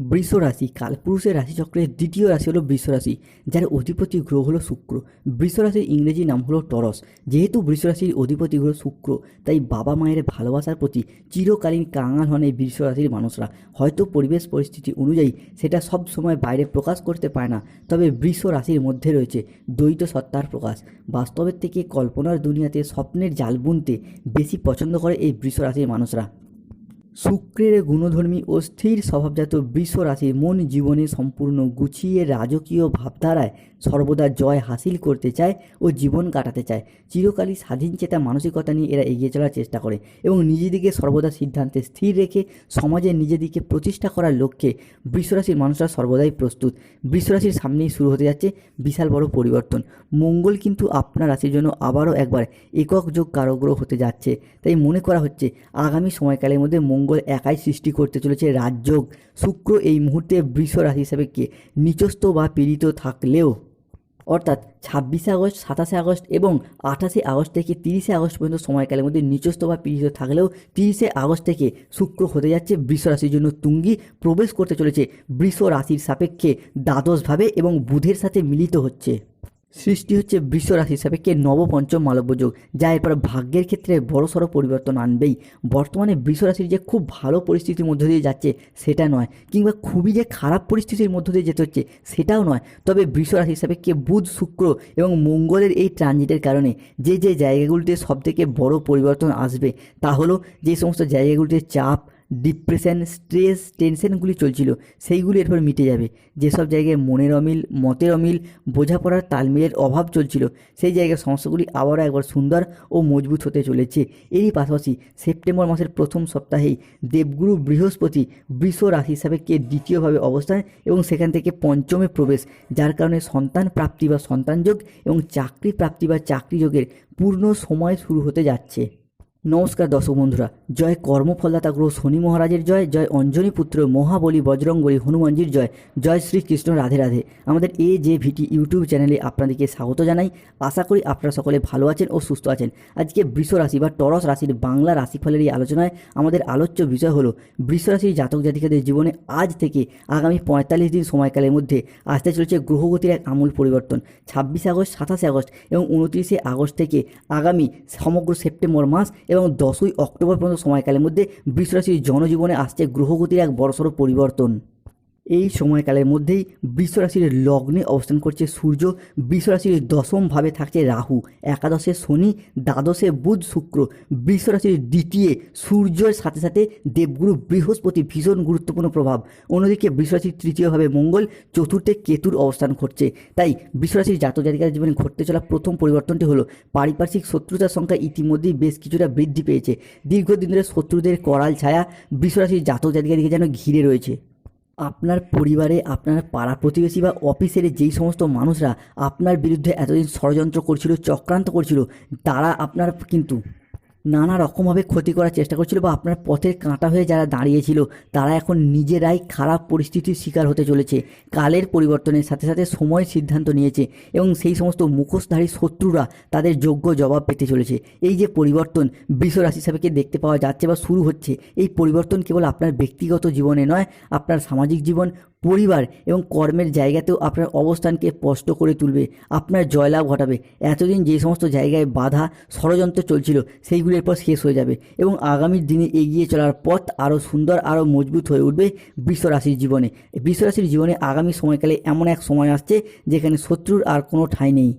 বৃষ রাশি কালপুরুষের রাশিচক্রের দ্বিতীয় রাশি হলো বৃষ রাশি, যার অধিপতি গ্রহ হলো শুক্র। বৃষ রাশির ইংরেজি নাম হলো টরস। যেহেতু বৃষ রাশির অধিপতি গ্রহ শুক্র, তাই বাবা মায়ের ভালোবাসার প্রতি চিরকালীন কাঙাল হন এই বৃষ রাশির মানুষরা। হয়তো পরিবেশ পরিস্থিতি অনুযায়ী সেটা সব সময় বাইরে প্রকাশ করতে পারে না, তবে বৃষ রাশির মধ্যে রয়েছে দ্বৈত সত্তার প্রকাশ। বাস্তবের থেকে কল্পনার দুনিয়াতে স্বপ্নের জাল বুনতে বেশি পছন্দ করে এই বৃষ রাশির মানুষরা। শুক্রের গুণধর্মী ও স্থির স্বভাবজাত বৃষ মন জীবনে সম্পূর্ণ গুছিয়ে রাজকীয় ভাবধারায় সর্বদা জয় হাসিল করতে চায় ও জীবন কাটাতে চায়। চিরকালই স্বাধীন চেতা মানসিকতা নিয়ে এরা এগিয়ে চলার চেষ্টা করে এবং নিজেদিকে সর্বদা সিদ্ধান্তে স্থির রেখে সমাজে নিজেদিকে প্রতিষ্ঠা করার লক্ষ্যে বৃষরাশির মানুষরা সর্বদাই প্রস্তুত। বৃষরাশির সামনেই শুরু হতে যাচ্ছে বিশাল বড় পরিবর্তন। মঙ্গল কিন্তু আপনার রাশির জন্য আবারও একবার একক যোগ কারগ্রহ হতে যাচ্ছে। তাই মনে করা হচ্ছে আগামী সময়কালের মধ্যে মঙ্গল একাই সৃষ্টি করতে চলেছে রাজযোগ। শুক্র এই মুহূর্তে বৃষ রাশি হিসাবে কে? নিচস্থ বা পীড়িত থাকলেও। অর্থাৎ ছাব্বিশে আগস্ট, সাতাশে আগস্ট এবং আঠাশে আগস্ট থেকে তিরিশে আগস্ট পর্যন্ত সময়কালের মধ্যে নিচস্থ বা পীড়িত থাকলেও তিরিশে আগস্ট থেকে শুক্র হতে যাচ্ছে বৃষ রাশির জন্য তুঙ্গি। প্রবেশ করতে চলেছে বৃষ রাশির সাপেক্ষে দ্বাদশভাবে এবং বুধের সাথে মিলিত হচ্ছে। সৃষ্টি হচ্ছে বৃষ রাশি সাপেক্ষে নবপঞ্চম মালব্যযোগ যা এরপর ভাগ্যের ক্ষেত্রে বড়সড় পরিবর্তন আনবেই। বর্তমানে বৃষ রাশির যে খুব ভালো পরিস্থিতির মধ্য দিয়ে যাচ্ছে, সেটা নয়। কিংবা খুবই যে খারাপ পরিস্থিতির মধ্য দিয়ে যেতে হচ্ছে, সেটাও নয়। তবে বৃষ রাশি সাপেক্ষে বুধ, শুক্র এবং মঙ্গলের এই ট্রানজিটের কারণে যে যে জায়গাগুলিতে সবথেকে বড় পরিবর্তন আসবে, তা হলো যে, সমস্ত জায়গাগুলিতে চাপ ডিপ্রেশন, স্ট্রেস, টেনশনগুলি চলছিল, সেইগুলি এরপর মিটে যাবে। যেসব জায়গায় মনের অমিল, মতের অমিল, বোঝাপড়ার তালমিলের অভাব চলছিল, সেই জায়গার সমস্যাগুলি আবারও একবার সুন্দর ও মজবুত হতে চলেছে। এরই পাশাপাশি সেপ্টেম্বর মাসের প্রথম সপ্তাহেই দেবগুরু বৃহস্পতি বৃষ রাশি হিসাবে কে দ্বিতীয়ভাবে অবস্থান এবং সেখান থেকে পঞ্চমে প্রবেশ, যার কারণে সন্তান প্রাপ্তি বা সন্তানযোগ এবং চাকরি প্রাপ্তি বা চাকরি যোগের পূর্ণ সময় শুরু হতে যাচ্ছে। নমস্কার দর্শক বন্ধুরা, জয় কর্মফলদাতা গ্রহ শনি মহারাজের জয় জয় অঞ্জনী পুত্র মহাবলী বজরংবলী হনুমানজির জয় জয় শ্রীকৃষ্ণ রাধে রাধে। আমাদের এ যে ভিটি ইউটিউব চ্যানেলে আপনাদেরকে স্বাগত জানাই। আশা করি আপনারা সকলে ভালো আছেন ও সুস্থ আছেন। আজকে বৃষ রাশি বা টরস রাশির বাংলা রাশিফলের এই আলোচনায় আমাদের আলোচ্য বিষয় হলো, বৃষ রাশির জাতক জাতিকাদের জীবনে আজ থেকে আগামী পঁয়তাল্লিশ দিন সময়কালের মধ্যে আসতে চলেছে গ্রহগতির এক আমূল পরিবর্তন। ছাব্বিশে আগস্ট, সাতাশে আগস্ট এবং উনত্রিশে আগস্ট থেকে আগামী সমগ্র সেপ্টেম্বর মাস এবং দশই অক্টোবর পর্যন্ত সময়কালের মধ্যে বৃষরাশির জনজীবনে আসছে গ্রহগতির এক বড়সড় পরিবর্তন। এই সময়কালের মধ্যেই বৃষরাশির লগ্নে অবস্থান করছে সূর্য। বৃষরাশির দশম ভাবে থাকছে রাহু। একাদশে শনি, দ্বাদশে বুধ শুক্র। বৃষরাশির দ্বিতীয় সূর্যের সাথে সাথে দেবগুরু বৃহস্পতি ভীষণ গুরুত্বপূর্ণ প্রভাব। অন্যদিকে বৃষরাশির তৃতীয়ভাবে মঙ্গল, চতুর্থে কেতুর অবস্থান করছে তাই বৃষরাশির জাতক জাতিকার জীবনে ঘটতে চলা প্রথম পরিবর্তনটি হলো, পারিপার্শ্বিক শত্রুতার সংখ্যা ইতিমধ্যেই বেশ কিছুটা বৃদ্ধি পেয়েছে। দীর্ঘদিন ধরে শত্রুদের করাল ছায়া বৃষরাশির জাতক জাতিকাদিকে যেন ঘিরে রয়েছে। আপনার পরিবারে, আপনার পাড়া প্রতিবেশী বা অফিসের যেই সমস্ত মানুষরা আপনার বিরুদ্ধে এতদিন ষড়যন্ত্র করছিল, চক্রান্ত করছিল, তারা আপনার কিন্তু নানা রকমভাবে ক্ষতি করার চেষ্টা করছিল বা আপনার পথের কাঁটা হয়ে যারা দাঁড়িয়েছিল, তারা এখন নিজেরাই খারাপ পরিস্থিতির শিকার হতে চলেছে। কালের পরিবর্তনের সাথে সাথে সময় সিদ্ধান্ত নিয়েছে এবং সেই সমস্ত মুখোশধারী শত্রুরা তাদের যোগ্য জবাব পেতে চলেছে। এই যে পরিবর্তন রাশি হিসাবে দেখতে পাওয়া যাচ্ছে বা শুরু হচ্ছে, এই পরিবর্তন কেবল আপনার ব্যক্তিগত জীবনে নয়, আপনার সামাজিক জীবন পরিবার এবং কর্মের জায়গাতেও আপনার অবস্থানকে স্পষ্ট করে তুলবে, আপনার জয়লাভ ঘটাবে। এতদিন যে সমস্ত জায়গায় বাধা, ষড়যন্ত্র চলছিল সেইগুলির পর শেষ হয়ে যাবে এবং আগামী দিনে এগিয়ে চলার পথ আরও সুন্দর, আরও মজবুত হয়ে উঠবে বিশ্বরাশির জীবনে। বিশ্বরাশির জীবনে আগামী সময়কালে এমন এক সময় আসছে যেখানে শত্রুর আর কোনো ঠাঁই নেই।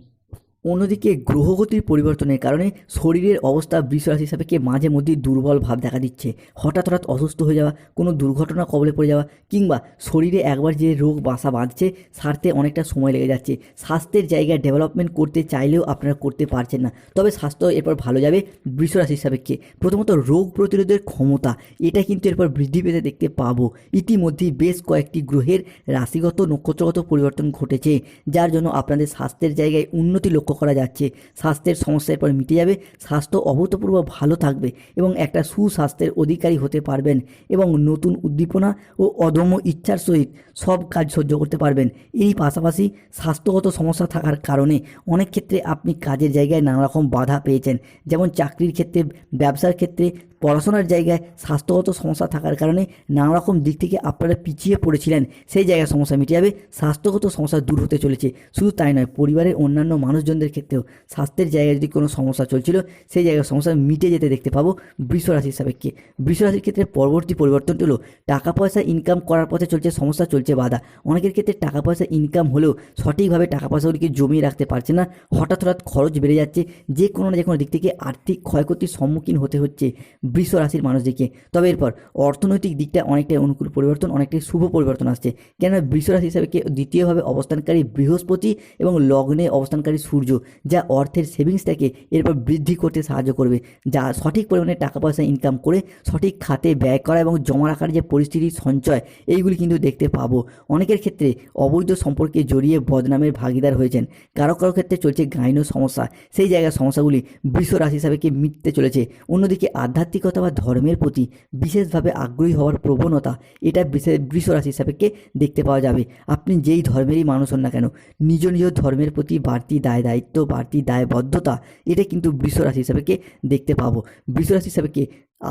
অন্যদিকে গ্রহগতির পরিবর্তনের কারণে শরীরের অবস্থা বৃষরাশি সাপেক্ষে মাঝে মধ্যেই দুর্বল ভাব দেখা দিচ্ছে। হঠাৎ হঠাৎ অসুস্থ হয়ে যাওয়া, কোনো দুর্ঘটনা কবলে পড়ে যাওয়া কিংবা শরীরে একবার যে রোগ বাসা বাঁধছে, সারতে অনেকটা সময় লেগে যাচ্ছে। স্বাস্থ্যের জায়গায় ডেভেলপমেন্ট করতে চাইলেও আপনারা করতে পারছেন না। তবে স্বাস্থ্য এরপর ভালো যাবে বৃষরাশির সাপেক্ষে প্রথমত রোগ প্রতিরোধের ক্ষমতা, এটা কিন্তু এরপর বৃদ্ধি পেতে দেখতে পাবো। ইতিমধ্যেই বেশ কয়েকটি গ্রহের রাশিগত, নক্ষত্রগত পরিবর্তন ঘটেছে, যার জন্য আপনাদের স্বাস্থ্যের জায়গায় উন্নতি লক্ষ্য করা যাচ্ছে। স্বাস্থ্যের সমস্যার পর মিটে যাবে, স্বাস্থ্য অভূতপূর্ব ভালো থাকবে এবং একটা সুস্বাস্থ্যের অধিকারী হতে পারবেন এবং নতুন উদ্দীপনা ও অদম্য ইচ্ছার সহিত সব কাজ সহ্য করতে পারবেন। এই পাশাপাশি স্বাস্থ্যগত সমস্যা থাকার কারণে অনেক ক্ষেত্রে আপনি কাজের জায়গায় নানা রকম বাধা পেয়েছেন, যেমন চাকরির ক্ষেত্রে, ব্যবসার ক্ষেত্রে পড়াশোনার জায়গায় স্বাস্থ্যগত সমস্যা থাকার কারণে নানা রকম দিক থেকে আপনারা পিছিয়ে পড়েছিলেন। সেই জায়গায় সমস্যা মিটে যাবে, স্বাস্থ্যগত সমস্যা দূর হতে চলেছে। শুধু তাই নয়, পরিবারের অন্যান্য মানুষজনদের ক্ষেত্রেও স্বাস্থ্যের জায়গায় যদি কোনো সমস্যা চলছিল, সেই জায়গায় সমস্যা মিটে যেতে দেখতে পাবো বৃষ রাশির সাপেক্ষে। বৃষ রাশির ক্ষেত্রে পরবর্তী পরিবর্তনটি হলো টাকা পয়সা ইনকাম করার পথে চলছে, সমস্যা চলছে বাধা। অনেকের ক্ষেত্রে টাকা পয়সা ইনকাম হলেও সঠিকভাবে টাকা পয়সাগুলিকে জমিয়ে রাখতে পারছে না, হঠাৎ হঠাৎ খরচ বেড়ে যাচ্ছে, যে কোনো না যে কোনো দিক থেকে আর্থিক ক্ষয়ক্ষতির সম্মুখীন হতে হচ্ছে। বৃষ রাশির মানুষদেরকে। তবে এরপর, অর্থনৈতিক দিকটা অনেকটাই অনুকূল পরিবর্তন, অনেকটাই শুভ পরিবর্তন আসছে। কেন বৃষ রাশি হিসাবে কে- দ্বিতীয়ভাবে অবস্থানকারী বৃহস্পতি এবং লগ্নে অবস্থানকারী সূর্য, যা অর্থের সেভিংসটাকে এরপর বৃদ্ধি করতে সাহায্য করবে, যা সঠিক পরিমাণে টাকা পয়সা ইনকাম করে সঠিক খাতে ব্যয় করা এবং জমা রাখার যে পরিস্থিতি সঞ্চয়, এইগুলি কিন্তু দেখতে পাবো। অনেকের ক্ষেত্রে অবৈধ সম্পর্কে জড়িয়ে বদনামের ভাগিদার হয়েছেন। কারও কারও ক্ষেত্রে চলছে গাইন সমস্যা। সেই জায়গার সমস্যাগুলি বৃষ রাশি হিসাবে মিটতে চলেছে। অন্যদিকে আধ্যাত্মিকতা বা ধর্মের প্রতি বিশেষভাবে আগ্রহী হওয়ার প্রবণতা, এটা বৃষ রাশি হিসাবে দেখতে পাওয়া যাবে। আপনি যেই ধর্মেরই মানুষ হন না কেন, নিজ নিজ ধর্মের প্রতি বাড়তি দায় দায়িত্ব, বাড়তি দায়বদ্ধতা, এটা কিন্তু বৃষ রাশি হিসাবে দেখতে পাবো। বৃষ রাশি হিসাবে কে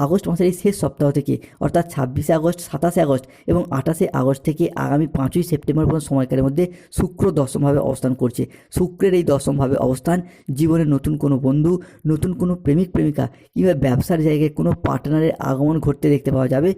আগস্ট মাসের এই শেষ সপ্তাহ থেকে, অর্থাৎ ছাব্বিশে আগস্ট, সাতাশে আগস্ট এবং আঠাশে আগস্ট থেকে আগামী পাঁচই সেপ্টেম্বর পর্যন্ত সময়কালের মধ্যে শুক্র দশমভাবে অবস্থান করছে। শুক্রের এই দশমভাবে অবস্থান জীবনে নতুন কোনো বন্ধু, নতুন কোনো প্রেমিক, প্রেমিকা কিংবা ব্যবসার জায়গায় কোনো পার্টনারের আগমন ঘটতে দেখতে পাওয়া যাবে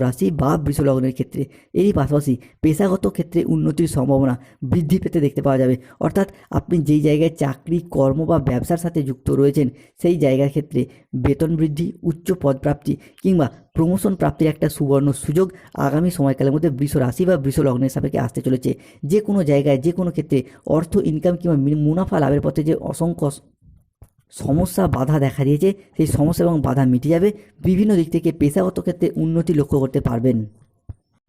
রাশি বা লগ্নের ক্ষেত্রে। এরই পাশাপাশি পেশাগত ক্ষেত্রে উন্নতির সম্ভাবনা বৃদ্ধি পেতে দেখতে পাওয়া যাবে। অর্থাৎ আপনি যেই জায়গায় চাকরি, কর্ম বা ব্যবসার সাথে যুক্ত রয়েছেন, সেই জায়গার ক্ষেত্রে বেতন বৃদ্ধি, উচ্চ পদপ্রাপ্তি কিংবা প্রমোশন প্রাপ্তির একটা সুবর্ণ সুযোগ আগামী সময়কালের মধ্যে বৃষ রাশি বা বৃষ লগ্নের সাপেক্ষে আসতে চলেছে। যে কোনো জায়গায়, যে কোনো ক্ষেত্রে অর্থ ইনকাম কিংবা মুনাফা লাভের পথে যে অসংখ্য সমস্যা, বাধা দেখা দিয়েছে, সেই সমস্যা এবং বাধা মিটে যাবে। বিভিন্ন দিক থেকে পেশাগত ক্ষেত্রে উন্নতি লক্ষ্য করতে পারবেন।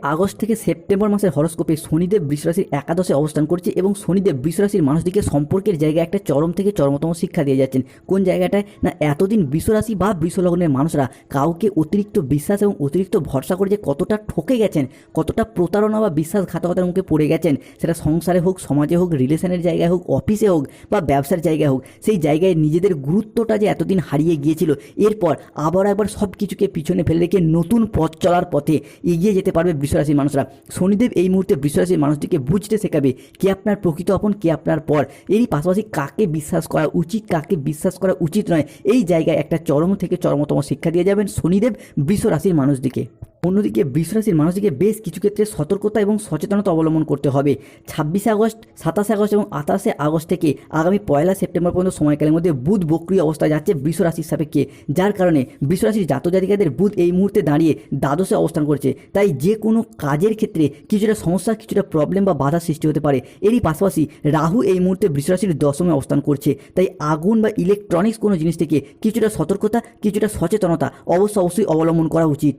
আগস্ট থেকে সেপ্টেম্বর মাসের হরস্কোপে শনিদেব বৃষরাশির একাদশে অবস্থান করছে এবং শনিদেব বৃষরাশির মানুষদিকে সম্পর্কের জায়গায় একটা চরম থেকে চরমতম শিক্ষা দিয়ে যাচ্ছেন। কোন জায়গাটায়? না, এতদিন বৃষরাশি বা বৃষলগ্নের মানুষরা কাউকে অতিরিক্ত বিশ্বাস এবং অতিরিক্ত ভরসা করে যে কতটা ঠকে গেছেন, কতটা প্রতারণা বা বিশ্বাসঘাতকতার মুখে পড়ে গেছেন, সেটা সংসারে হোক, সমাজে হোক, রিলেশনের জায়গায় হোক, অফিসে হোক বা ব্যবসার জায়গায় হোক, সেই জায়গায় নিজেদের গুরুত্বটা যে এতদিন হারিয়ে গিয়েছিল, এরপর আবার একবার সব কিছুকে পিছনে ফেলে রেখে নতুন পথ চলার পথে এগিয়ে যেতে পারবে বৃষরাশির মানুষরা। শনিদেব এই মুহূর্তে বৃষরাশির মানুষটিকে বুঝতে শেখাবে কে আপনার প্রকৃত আপন, কে আপনার পর। এরই পাশাপাশি কাকে বিশ্বাস করা উচিত, কাকে বিশ্বাস করা উচিত নয়, এই জায়গায় একটা চরম থেকে চরমতম শিক্ষা দিয়ে যাবেন শনিদেব বৃষ রাশির মানুষদিকে অন্যদিকে বৃষরাশির মানুষদিকে বেশ কিছু ক্ষেত্রে সতর্কতা এবং সচেতনতা অবলম্বন করতে হবে। ছাব্বিশে আগস্ট, সাতাশে আগস্ট এবং আঠাশে আগস্ট থেকে আগামী পয়লা সেপ্টেম্বর পর্যন্ত সময়কালের মধ্যে বুধ বক্রিয় অবস্থায় যাচ্ছে বৃষরাশির সাপেক্ষে। যার কারণে বৃষরাশির জাতক জাতিকাদের বুধ এই মুহূর্তে দাঁড়িয়ে দ্বাদশে অবস্থান করছে। তাই যে কোনো কাজের ক্ষেত্রে কিছুটা সমস্যা, কিছুটা প্রবলেম বা বাধা সৃষ্টি হতে পারে। এরই পাশাপাশি রাহু এই মুহূর্তে বৃষরাশির দশমে অবস্থান করছে। তাই আগুন বা ইলেকট্রনিক্স কোনো জিনিস থেকে কিছুটা সতর্কতা, কিছুটা সচেতনতা অবশ্য অবশ্যই অবলম্বন করা উচিত।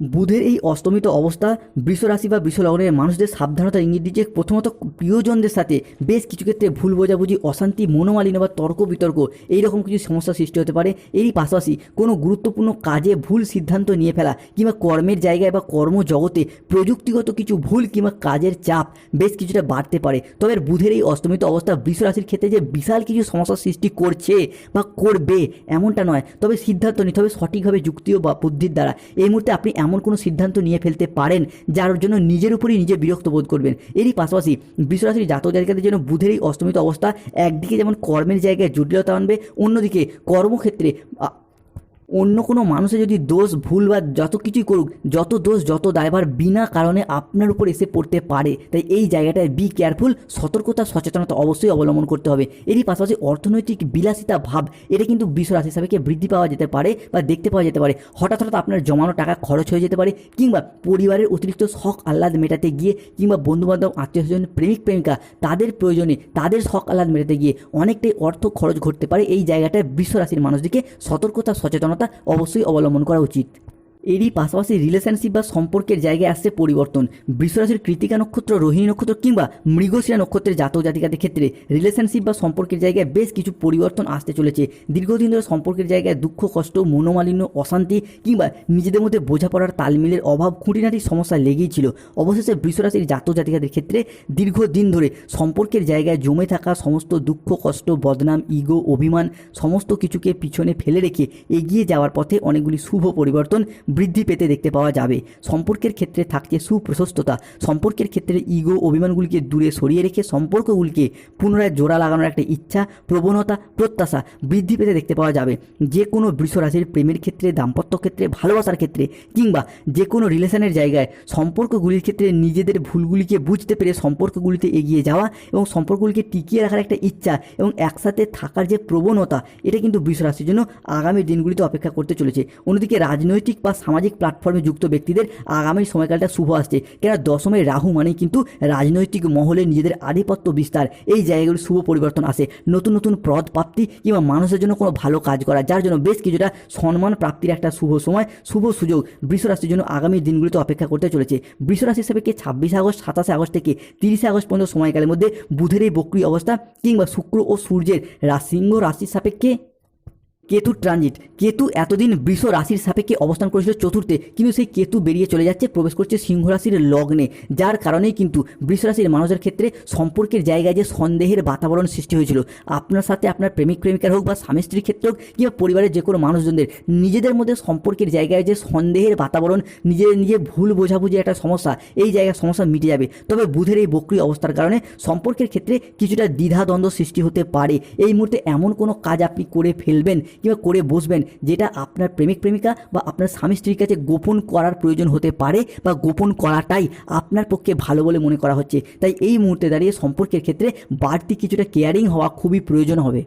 বুধের এই অস্তমিত অবস্থা বৃষরাশি বা বৃষলগ্নের মানুষদের সাবধানতা ইঙ্গিত দিচ্ছে। প্রথমত প্রিয়জনদের সাথে বেশ কিছু ক্ষেত্রে ভুল বোঝাবুঝি, অশান্তি, মনোমালিন্য বা তর্ক বিতর্ক, এইরকম কিছু সমস্যা সৃষ্টি হতে পারে। এরই পাশাপাশি কোনো গুরুত্বপূর্ণ কাজে ভুল সিদ্ধান্ত নিয়ে ফেলা কিংবা কর্মের জায়গায় বা কর্মজগতে প্রযুক্তিগত কিছু ভুল কিংবা কাজের চাপ বেশ কিছুটা বাড়তে পারে। তবে বুধের এই অস্তমিত অবস্থা বৃষরাশির ক্ষেত্রে যে বিশাল কিছু সমস্যার সৃষ্টি করছে বা করবে, এমনটা নয়। তবে সিদ্ধান্ত নিতে হবে সঠিকভাবে যুক্তি ও বা বুদ্ধির দ্বারা। এই মুহূর্তে আপনি এমন কোনো সিদ্ধান্ত নিয়ে ফেলতে পারেন যার জন্য নিজের উপরই নিজে বিরক্ত বোধ করবেন। এরই পাশাপাশি বিশ্বরাশির জাতক জাতিকাদের জন্য বুধের এই অস্তমিত অবস্থা একদিকে যেমন কর্মের জায়গায় জটিলতা আনবে, অন্যদিকে কর্মক্ষেত্রে অন্য কোনো মানুষের যদি দোষ, ভুল বা যত কিছুই করুক, যত দোষ, যত দায়ভার বিনা কারণে আপনার উপর এসে পড়তে পারে, তাই এই জায়গাটায় বি কেয়ারফুল সতর্কতা, সচেতনতা অবশ্যই অবলম্বন করতে হবে। এরই পাশাপাশি অর্থনৈতিক বিলাসিতা ভাব, এটা কিন্তু বিশ্ব রাশি সাপেক্ষে বৃদ্ধি পাওয়া যেতে পারে বা দেখতে পাওয়া যেতে পারে। হঠাৎ হঠাৎ আপনার জমানো টাকা খরচ হয়ে যেতে পারে, কিংবা পরিবারের অতিরিক্ত শখ আহ্লাদ মেটাতে গিয়ে, কিংবা বন্ধুবান্ধব, আত্মীয় স্বজন, প্রেমিক, প্রেমিকা, তাদের প্রয়োজনে তাদের শখ আহ্লাদ মেটাতে গিয়ে অনেকটাই অর্থ খরচ ঘটতে পারে। এই জায়গাটায় বিশ্ব রাশির মানুষদিকে সতর্কতা, সচেতনতা অবশ্যই অবলম্বন করা উচিত। এরই পাশাপাশি রিলেশনশিপ বা সম্পর্কের জায়গায় আসছে পরিবর্তন। বৃষরাশির কৃতিকা নক্ষত্র, রোহিণী নক্ষত্র কিংবা মৃগশিরা নক্ষত্রের জাতক জাতিকাদের ক্ষেত্রে রিলেশনশিপ বা সম্পর্কের জায়গায় বেশ কিছু পরিবর্তন আসতে চলেছে। দীর্ঘদিন ধরে সম্পর্কের জায়গায় দুঃখ, কষ্ট, মনোমালিন্য, অশান্তি কিংবা নিজেদের মধ্যে বোঝাপড়ার তালমিলের অভাব, খুঁটিনাটি সমস্যা লেগেই ছিল। অবশেষে বৃষরাশির জাতক জাতিকাদের ক্ষেত্রে দীর্ঘদিন ধরে সম্পর্কের জায়গায় জমে থাকা সমস্ত দুঃখ, কষ্ট, বদনাম ইগো অভিমান সমস্ত কিছুকে পিছনে ফেলে রেখে এগিয়ে যাওয়ার পথে অনেকগুলি শুভ পরিবর্তন বৃদ্ধি পেতে দেখতে পাওয়া যাবে। সম্পর্কের ক্ষেত্রে থাকছে সুপ্রশস্ততা। সম্পর্কের ক্ষেত্রে ইগো অভিমানগুলিকে দূরে সরিয়ে রেখে সম্পর্কগুলিকে পুনরায় জোড়া লাগানোর একটা ইচ্ছা, প্রবণতা, প্রত্যাশা বৃদ্ধি পেতে দেখতে পাওয়া যাবে। যে কোনো বৃষ রাশির প্রেমের ক্ষেত্রে, দাম্পত্য ক্ষেত্রে, ভালোবাসার ক্ষেত্রে কিংবা যে কোনো রিলেশনের জায়গায় সম্পর্কগুলির ক্ষেত্রে নিজেদের ভুলগুলিকে বুঝতে পেরে সম্পর্কগুলিতে এগিয়ে যাওয়া এবং সম্পর্কগুলিকে টিকিয়ে রাখার একটা ইচ্ছা এবং একসাথে থাকার যে প্রবণতা, এটা কিন্তু বৃষ রাশির জন্য আগামী দিনগুলিতে অপেক্ষা করতে চলেছে। অন্যদিকে রাজনৈতিক বা সামাজিক প্ল্যাটফর্মে যুক্ত ব্যক্তিদের আগামী সময়কালটা শুভ আসছে। কেন দশমের রাহু মানেই কিন্তু রাজনৈতিক মহলে নিজেদের আধিপত্য বিস্তার। এই জায়গাগুলি শুভ পরিবর্তন আসে। নতুন নতুন পদ প্রাপ্তি কিংবা মানুষের জন্য কোনো ভালো কাজ করা, যার জন্য বেশ কিছুটা সম্মান প্রাপ্তির একটা শুভ সময়, শুভ সুযোগ বৃষরাশির জন্য আগামী দিনগুলিতে অপেক্ষা করতে চলেছে। বৃষরাশি হিসাবে কি ছাব্বিশে আগস্ট, সাতাশে আগস্ট থেকে তিরিশে আগস্ট পর্যন্ত সময়কালের মধ্যে বুধের এই বক্রি অবস্থা কিংবা শুক্র ও সূর্যের সিংহ রাশির সাপেক্ষে কেতু ট্রানজিট। কেতু এতদিন বৃষ রাশির সাপেক্ষে অবস্থান করেছিল চতুর্থে, কিন্তু সেই কেতু বেরিয়ে চলে যাচ্ছে, প্রবেশ করছে সিংহ রাশির লগ্নে। যার কারণেই কিন্তু বৃষ রাশির মানুষের ক্ষেত্রে সম্পর্কের জায়গায় যে সন্দেহের বাতাবরণ সৃষ্টি হয়েছিল, আপনার সাথে আপনার প্রেমিক, প্রেমিকার হোক বা স্বামী স্ত্রীর ক্ষেত্রে হোক, কিংবা পরিবারের যে কোনো মানুষজনদের, নিজেদের মধ্যে সম্পর্কের জায়গায় যে সন্দেহের বাতাবরণ, নিজের নিজে ভুল বোঝাবুঝি একটা সমস্যা, এই জায়গায় সমস্যা মিটে যাবে। তবে বুধের এই বক্রি অবস্থার কারণে সম্পর্কের ক্ষেত্রে কিছুটা দ্বিধাদ্বন্দ্ব সৃষ্টি হতে পারে। এই মুহূর্তে এমন কোনো কাজ আপনি করে ফেলবেন কিংবা করে বসবেন যেটা আপনার প্রেমিক প্রেমিকা বা আপনার স্বামী স্ত্রীর কাছে গোপন করার প্রয়োজন হতে পারে বা গোপন করাটাই আপনার পক্ষে ভালো বলে মনে করা হচ্ছে। তাই এই মুহূর্তে দাঁড়িয়ে সম্পর্কের ক্ষেত্রে বাড়তি কিছুটা কেয়ারিং হওয়া খুবই প্রয়োজন হবে।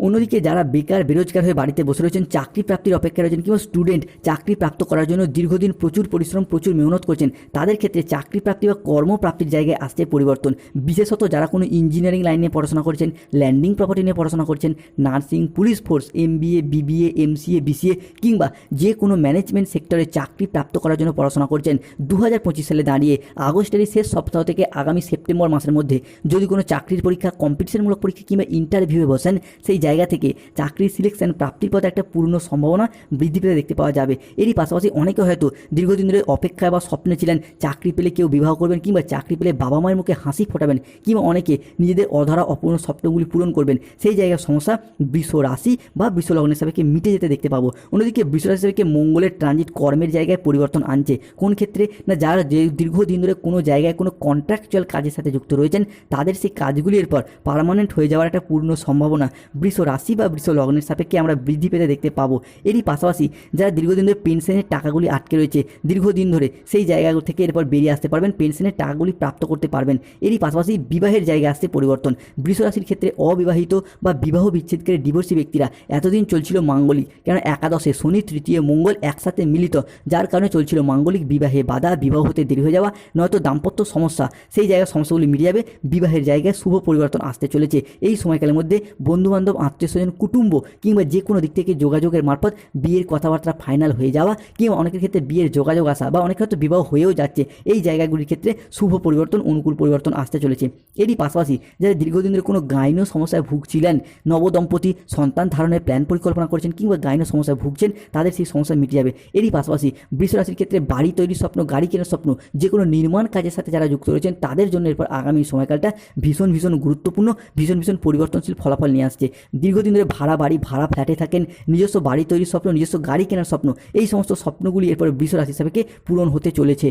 অন্যদিকে যারা বেকার, বেরোজগার হয়ে বাড়িতে বসে রয়েছেন, চাকরি প্রাপ্তির অপেক্ষা রয়েছেন কিংবা স্টুডেন্ট চাকরি প্রাপ্ত করার জন্য দীর্ঘদিন প্রচুর পরিশ্রম, প্রচুর মেহনত করছেন, তাদের ক্ষেত্রে চাকরি প্রাপ্তি বা কর্মপ্রাপ্তির জায়গায় আসছে পরিবর্তন। বিশেষত যারা কোনো ইঞ্জিনিয়ারিং লাইন নিয়ে পড়াশোনা করছেন ল্যান্ডিং প্রপার্টি নিয়ে পড়াশোনা করছেন nursing police force M BA BBA MCA BCA কিংবা যে কোনো ম্যানেজমেন্ট সেক্টরে চাকরি প্রাপ্ত করার জন্য পড়াশোনা করছেন দু হাজার পঁচিশ সালে দাঁড়িয়ে আগস্টের শেষ সপ্তাহ থেকে আগামী সেপ্টেম্বর মাসের মধ্যে যদি কোনো চাকরির পরীক্ষা কম্পিটিশনমূলক পরীক্ষা কিংবা ইন্টারভিউয়ে বসেন, সেই জায়গা থেকে চাকরির সিলেকশন প্রাপ্তির পথে একটা পূর্ণ সম্ভাবনা বৃদ্ধি পেতে দেখতে পাওয়া যাবে। এরই পাশাপাশি অনেকে হয়তো দীর্ঘদিন ধরে অপেক্ষায় বা স্বপ্নে ছিলেন, চাকরি পেলে কেউ বিবাহ করবেন কিংবা চাকরি পেলে বাবা মায়ের মুখে হাসি ফোটাবেন কিংবা অনেকে নিজেদের অধরা অপূর্ণ স্বপ্নগুলি পূরণ করবেন। সেই জায়গার সমস্যা বৃষ রাশি বা বৃষ লগ্নের সাপেক্ষে মিটে যেতে দেখতে পাবো। অন্যদিকে বৃষ রাশি সাপেক্ষে মঙ্গলের ট্রানজিট কর্মের জায়গায় পরিবর্তন আনছে। কোন ক্ষেত্রে না যারা যে দীর্ঘদিন ধরে কোনো জায়গায় কোনো কন্ট্রাকচুয়াল কাজের সাথে যুক্ত রয়েছেন, তাদের সেই কাজগুলি এরপর পার্মানেন্ট হয়ে যাওয়ার একটা পূর্ণ সম্ভাবনা বৃষ রাশি বা বৃষ লগ্নের সাপেক্ষে আমরা বৃদ্ধি পেতে দেখতে পাবো। এরই পাশাপাশি যারা দীর্ঘদিন ধরে পেনশনের টাকাগুলি আটকে রয়েছে, দীর্ঘদিন ধরে সেই জায়গাগুলো থেকে এরপর বেরিয়ে আসতে পারবেন, পেনশনের টাকাগুলি প্রাপ্ত করতে পারবেন। এরই পাশাপাশি বিবাহের জায়গায় আসছে পরিবর্তন। বৃষ রাশির ক্ষেত্রে অবিবাহিত বা বিবাহ বিচ্ছেদকারী ডিভোর্সি ব্যক্তিরা এতদিন চলছিল মাঙ্গলিক কেন একাদশে শনি, তৃতীয় মঙ্গল একসাথে মিলিত, যার কারণে চলছিল মাঙ্গলিক বিবাহে বাধা, বিবাহ হতে দেরি হয়ে যাওয়া, নয়তো দাম্পত্য সমস্যা, সেই জায়গায় সমস্যাগুলি মিটে যাবে, বিবাহের জায়গায় শুভ পরিবর্তন আসতে চলেছে। এই সময়কালের মধ্যে বন্ধুবান্ধব আত্মীয় স্বজন কুটুম্ব কিংবা যে কোনো দিক থেকে যোগাযোগের মারফত বিয়ের কথাবার্তা ফাইনাল হয়ে যাওয়া কিংবা অনেকের ক্ষেত্রে বিয়ের যোগাযোগ আসা বা অনেকের হয়তো বিবাহ হয়েও যাচ্ছে, এই জায়গাগুলির ক্ষেত্রে শুভ পরিবর্তন, অনুকূল পরিবর্তন আসতে চলেছে। এরই পাশাপাশি যারা দীর্ঘদিন ধরে কোনো গাইনো সমস্যায় ভুগছিলেন, নবদম্পতি সন্তান ধারণের প্ল্যান পরিকল্পনা করছেন কিংবা গাইনো সমস্যায় ভুগছেন, তাদের সেই সমস্যা মিটে যাবে। এরই পাশাপাশি বৃষ রাশির ক্ষেত্রে বাড়ি তৈরির স্বপ্ন, গাড়ি কেনার স্বপ্ন যে কোনো নির্মাণ কাজের সাথে যারা যুক্ত রয়েছেন, তাদের জন্য এরপর আগামী সময়কালটা ভীষণ ভীষণ গুরুত্বপূর্ণ, ভীষণ ভীষণ পরিবর্তনশীল ফলাফল নিয়ে আসছে। দীর্ঘদিন ধরে ভাড়া বাড়ি, ভাড়া ফ্ল্যাটে থাকেন, নিজস্ব বাড়ি তৈরির স্বপ্ন, নিজস্ব গাড়ি কেনার স্বপ্ন, এই সমস্ত স্বপ্নগুলি এরপরে বৃষ রাশি হিসাবে পূরণ হতে চলেছে।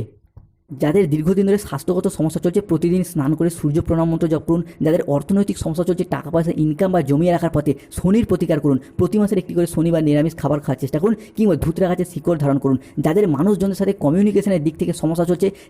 যাদের দীর্ঘদিন ধরে স্বাস্থ্যগত সমস্যা চলছে, প্রতিদিন স্নান করে সূর্য প্রণাম মন্ত্র জপ করুন, যাদের অর্থনৈতিক সমস্যা চলছে, টাকা পয়সা ইনকাম বা জমিয়ে রাখার পথে শনির প্রতিকার করুন, প্রতি মাসের একটি করে শনি বা নিরামিষ খাবার খাওয়ার চেষ্টা করুন, কিংবা ধুতরা গাছের শিকড় ধারণ করুন। যাদের মানুষজনের সাথে কমিউনিকেশনের দিক থেকে সমস্যা চলছে